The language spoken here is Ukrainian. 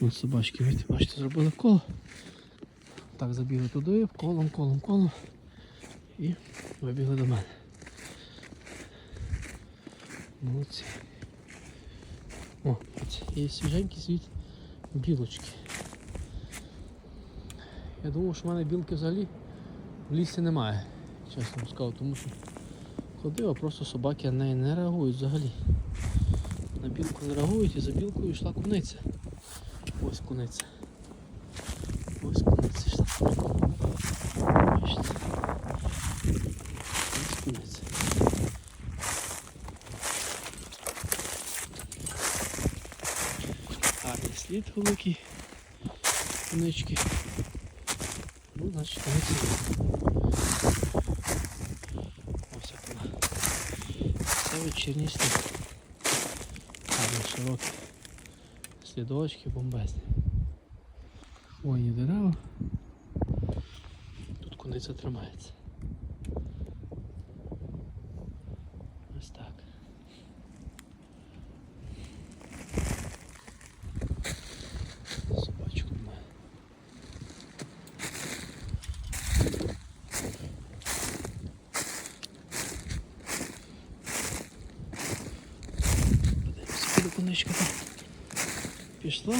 Ось собачки, бачите, зробили коло. Так, забігли туди, колом, колом, колом. І вибігли до мене. Молодці. О, є свіженький світ білочки. Я думав, що в мене білки взагалі в лісі немає, чесно вам скажу, тому що ходив, а просто собаки на неї не реагують взагалі. На білку не реагують і за білкою йшла куниця. Куниця. Ось куниця йшла. Ось куниця. Гарний слід великий. Кунички. Ну, значить, куниця. Ось як вона. Це вечірній слід. Гарний широкий. Слідочки бомбезні. Хвойні дерева. Тут куниця тримається. Ось так. Собачку має. Подивимося, куди куничка пішла.